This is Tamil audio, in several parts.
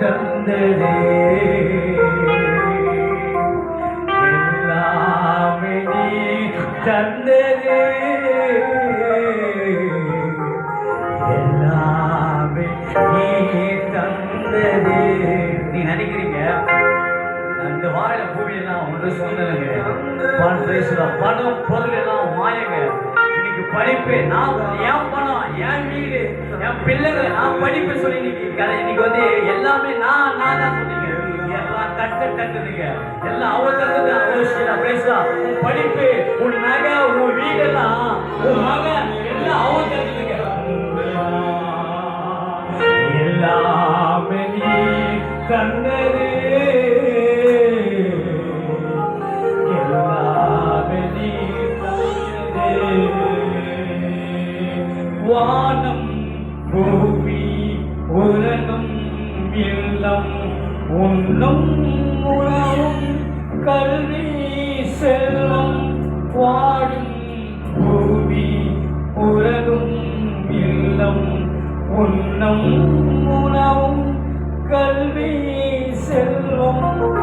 தந்ததே எல்லாமே நீ தந்ததே எல்லாமே நீ தந்ததே. நீ நினைக்கிறீங்க அந்த வாழ பூமியெல்லாம் ஒன்று சொன்னதுங்க பணம் பேசலாம் பணம் பொருள் எல்லாம் மாயங்க. இன்னைக்கு படிப்பு. நான் என் பணம் என் வீடு என் பிள்ளைங்க நான் படிப்பு சொல்லி இன்னைக்கு கதை. இன்னைக்கு வந்து எல்லாமே நான் நான் தான் சொன்னீங்க எல்லாம் கட்ட கட்டுதுங்க எல்லாம் அவர் தந்தது அவசியம் பேசலாம் உன் படிப்பு உன் நகை உன் வீடெல்லாம் உன் மகன் எல்லாம் அவர் எல்லாமே நீ தந்தது உண்ணும் உணவும் கல்வி செல்வம்.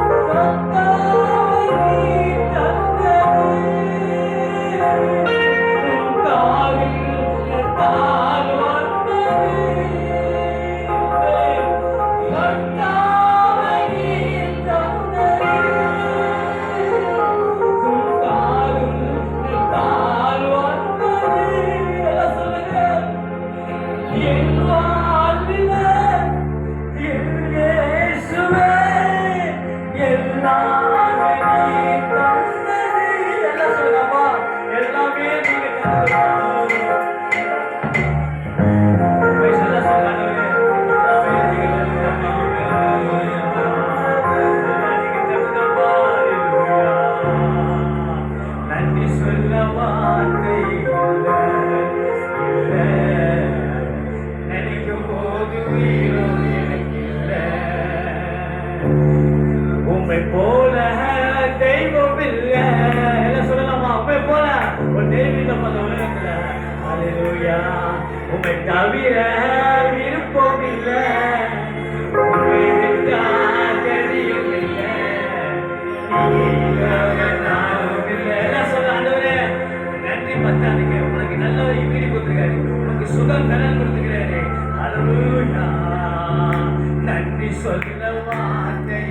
தவிர விருப்பம் இல்லை உம்மை விட்டால் தெரியும் இல்லை நீ இல்லாமல் நானும் இல்லை எல்லாம் சொல்ல ஆண்டவரே நன்றி பத்தாதுங்க உனக்கு நல்ல வீடு கொடுத்துருக்காரு உனக்கு சுகம் கடன் கொடுத்துருக்காரு அல்லேலூயா நன்றி சொல்ல வார்த்தை